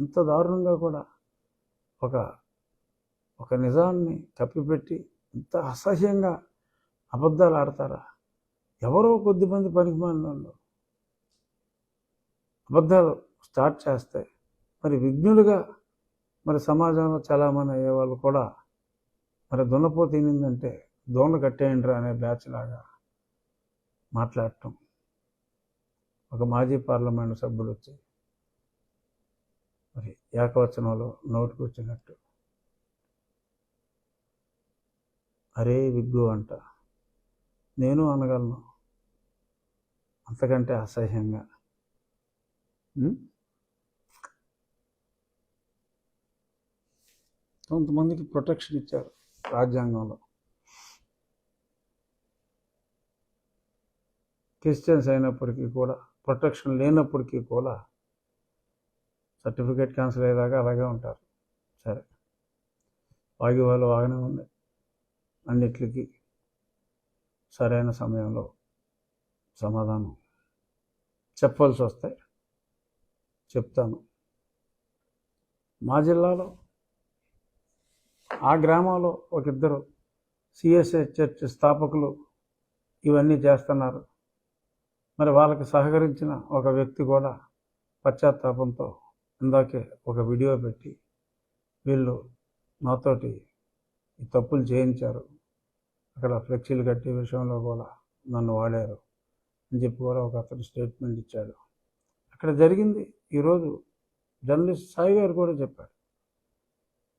ఇంత దారుణంగా కూడా ఒక ఒక నిజాన్ని కప్పిపెట్టి ఇంత అసహ్యంగా అబద్ధాలు ఆడతారా? ఎవరో కొద్దిమంది పనికి వాళ్ళు అబద్ధాలు స్టార్ట్ చేస్తే మరి విఘ్నులుగా మరి సమాజంలో చలామణి అయ్యే వాళ్ళు కూడా మరి దున్నపో తినిందంటే దోణ కట్టేయండిరా అనే బ్యాచ్ లాగా మాట్లాడటం. ఒక మాజీ పార్లమెంట్ సభ్యుడు వచ్చి మరి ఏకవచనంలో నోటికి వచ్చినట్టు. అరే విగ్గు అంట. నేను అనగలను. అంతకంటే అసహ్యంగా. కొంతమందికి ప్రొటెక్షన్ ఇచ్చారు రాజ్యాంగంలో. క్రిస్టియన్స్ అయినప్పటికీ కూడా ప్రొటెక్షన్ లేనప్పటికీ కూడా సర్టిఫికేట్ క్యాన్సిల్ అయ్యేదాకా అలాగే ఉంటారు. సరే. వాగి వాళ్ళు వాగనే ఉంది అన్నిటికీ సరైన సమయంలో సమాధానం చెప్పవలసి వస్తే చెప్తాను. మా జిల్లాలో ఆ గ్రామంలో ఒక ఇద్దరు సిఎస్ఏ చర్చ్ స్థాపకులు ఇవన్నీ చేస్తున్నారు. మరి వాళ్ళకి సహకరించిన ఒక వ్యక్తి కూడా పశ్చాత్తాపంతో ఇందాకే ఒక వీడియో పెట్టి వీళ్ళు నాతోటి ఈ తప్పులు చేయించారు. అక్కడ ఫ్లెక్సీలు కట్టే విషయంలో కూడా నన్ను వాడారు అని చెప్పి కూడా ఒక అతను స్టేట్మెంట్ ఇచ్చాడు. అక్కడ జరిగింది. ఈరోజు జర్నలిస్ట్ సాయి గారు కూడా చెప్పాడు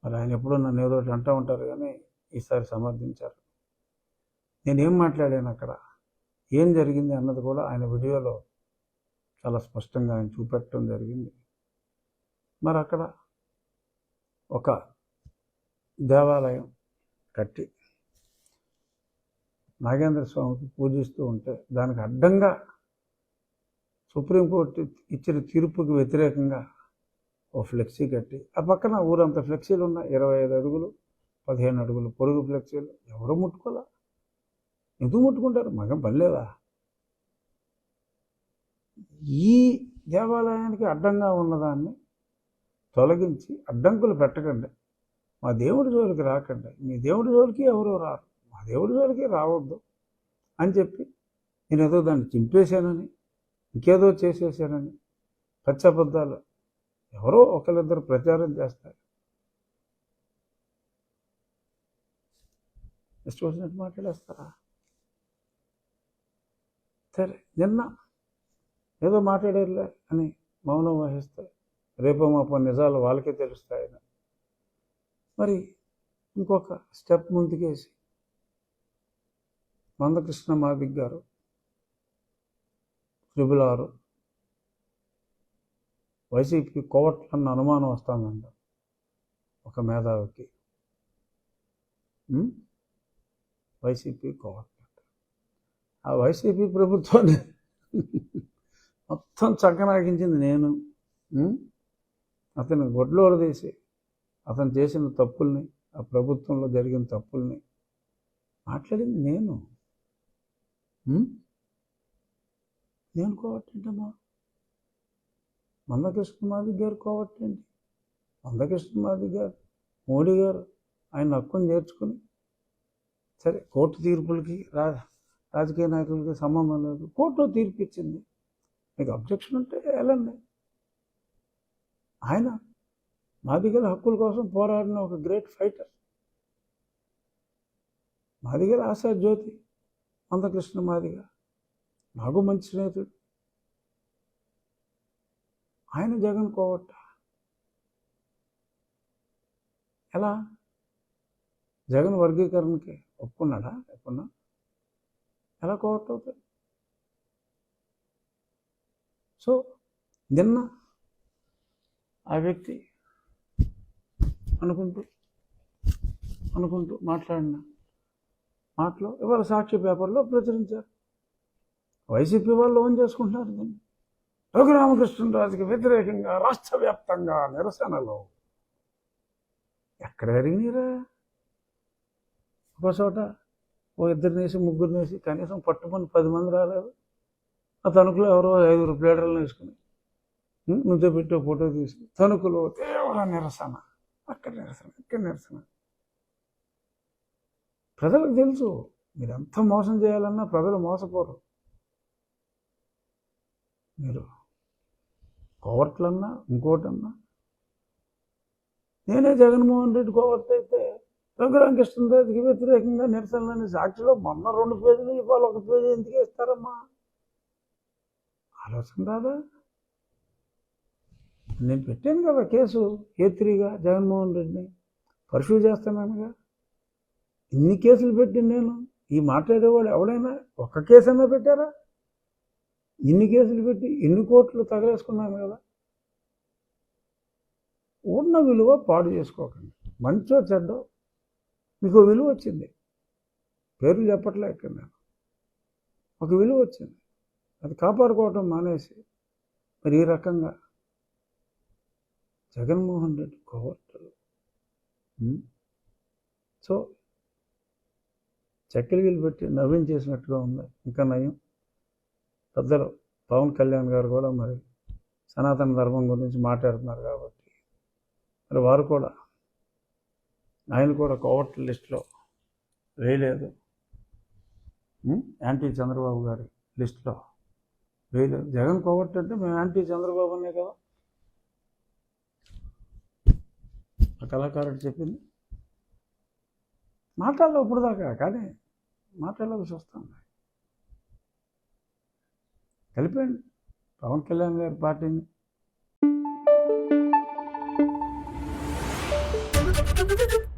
మరి ఆయన ఎప్పుడూ నన్ను ఏదో ఒకటి అంటూ ఉంటారు కానీ ఈసారి సమర్థించారు. నేనేం మాట్లాడాను అక్కడ? ఏం జరిగింది అన్నది కూడా ఆయన వీడియోలో చాలా స్పష్టంగా ఆయన చూపెట్టడం జరిగింది. మరి అక్కడ ఒక దేవాలయం కట్టి నాగేంద్ర స్వామికి పూజిస్తూ ఉంటే దానికి అడ్డంగా సుప్రీంకోర్టు ఇచ్చిన తీర్పుకి వ్యతిరేకంగా ఓ ఫ్లెక్సీ కట్టి ఆ పక్కన ఊరంత ఫ్లెక్సీలు ఉన్నాయి. ఇరవై ఐదు అడుగులు పదిహేను అడుగులు పొరుగు ఫ్లెక్సీలు. ఎవరు ముట్టుకోలే? ఎందుకు ముట్టుకుంటారు? మగం పని లేదా? ఈ దేవాలయానికి అడ్డంగా ఉన్నదాన్ని తొలగించి అడ్డంకులు పెట్టకండి. మా దేవుడి జోలికి రాకండి. మీ దేవుడి జోలికి ఎవరు రారు. మా దేవుడి జోలికి రావద్దు అని చెప్పి నేను ఏదో దాన్ని చింపేశానని ఇంకేదో చేసేసానని పచ్చబద్ధాలు ఎవరో ఒకరిద్దరు ప్రచారం చేస్తారు. ఇష్టం వచ్చినట్టు మాట్లాడేస్తారా? సరే నిన్న ఏదో మాట్లాడారులే అని మౌనం వహిస్తారు. రేపో మాపో నిజాలు వాళ్ళకే తెలుస్తాయని మరి ఇంకొక స్టెప్ ముందుకేసి మందకృష్ణ మాదిక్ గారు ట్రిబుల్ ఆరు వైసీపీకి కోవట్లన్న అనుమానం వస్తుందంట ఒక మేధావికి. వైసీపీ కోవట్ల ఆ వైసీపీ ప్రభుత్వాన్ని మొత్తం చక్కనాగించింది నేను. అతని గొడ్లు తీసి అతను చేసిన తప్పుల్ని ఆ ప్రభుత్వంలో జరిగిన తప్పుల్ని మాట్లాడింది నేను. నేను కోవట్టేంటమ్మా మందకృష్ణ మాది గారు కోవట్టేంటి మందకృష్ణ మాది గారు మోడీ గారు ఆయన హక్కును నేర్చుకుని. సరే కోర్టు తీర్పులకి రా రాజకీయ నాయకులకి సంబంధం లేదు. కోర్టు తీర్పు ఇచ్చింది. మీకు అబ్జెక్షన్ ఉంటే వెళ్ళండి. ఆయన మాదిగల హక్కుల కోసం పోరాడిన ఒక గ్రేట్ ఫైటర్. మాదిగల ఆశా జ్యోతి మందకృష్ణ మాదిగ నాకు మంచి స్నేహితుడు. ఆయన జగన్ కోవట్ట. ఎలా? జగన్ వర్గీకరణకి ఒప్పుకున్నాడా? ఎప్పున్నా ఎలా కోవట్ అవుతాడు సో నిన్న ఆ వ్యక్తి అనుకుంటూ అనుకుంటూ మాట్లాడిన మాటలో ఇవాళ సాక్షి పేపర్లో ప్రచురించారు. వైసీపీ వాళ్ళు ఓన్ చేసుకుంటున్నారు దీన్ని. రఘురామకృష్ణరాజుకి వ్యతిరేకంగా రాష్ట్ర వ్యాప్తంగా నిరసనలు. ఎక్కడ జరిగినారా ఒక చోట ఓ ఇద్దరినేసి ముగ్గురినేసి కనీసం పట్టుకొని పది మంది రాలేదు. ఆ తణుకులో ఎవరో ఐదుగురు ప్లేటర్లను వేసుకుని నుంచో పెట్టి ఫోటో తీసి తణుకులో తీవ్ర నిరసన అక్కడ నిరసన ఇక్కడ నిరసన. ప్రజలకు తెలుసు మీరు ఎంత మోసం చేయాలన్నా ప్రజలు మోసపోరు. మీరు కోవట్లన్నా ఇంకోటన్నా. నేనే జగన్మోహన్ రెడ్డి కోవట్ అయితే రఘురామకృష్ణరాజుకి వ్యతిరేకంగా నిరసనలని సాక్షిలో మొన్న రెండు పేజీలు ఇవాళ ఒక పేజీ ఎందుకు ఇస్తారమ్మా ఆలోచన రాదా? నేను పెట్టాను కదా కేసు ఏ త్రీగా జగన్మోహన్ రెడ్డిని. పర్సూ చేస్తానగా ఇన్ని కేసులు పెట్టి నేను. ఈ మాట్లాడేవాడు ఎవడైనా ఒక్క కేసైనా పెట్టారా? ఇన్ని కేసులు పెట్టి ఎన్ని కోట్లు తగలేసుకున్నాను కదా. ఉన్న విలువ పాడు చేసుకోకండి. మంచో చెడ్డో. మీకు విలువ వచ్చింది. పేర్లు చెప్పట్లే ఇక్కడ నేను. ఒక విలువ వచ్చింది. అది కాపాడుకోవటం మానేసి మరి ఈ రకంగా జగన్మోహన్ రెడ్డి కోవర్టు సో చక్కెరగిలు పెట్టి నవ్వించేసినట్టుగా ఉంది. ఇంకా నయం. పెద్దలు పవన్ కళ్యాణ్ గారు కూడా మరి సనాతన ధర్మం గురించి మాట్లాడుతున్నారు కాబట్టి. మరి వారు కూడా ఆయన కూడా కోవర్ట్ లిస్టులో వేయలేదు. యాంటీ చంద్రబాబు గారి లిస్టులో వేయలేదు. జగన్ కోవర్ట్ అంటే మేము యాంటీ చంద్రబాబు అనే కదా ఆ కళాకారుడు చెప్పింది. మాట్లాడలేవు ఇప్పుడు దాకా కానీ మాట్లాడాల్సి వస్తుంది. కలిపండి పవన్ కళ్యాణ్ గారి పార్టీని. Thank you.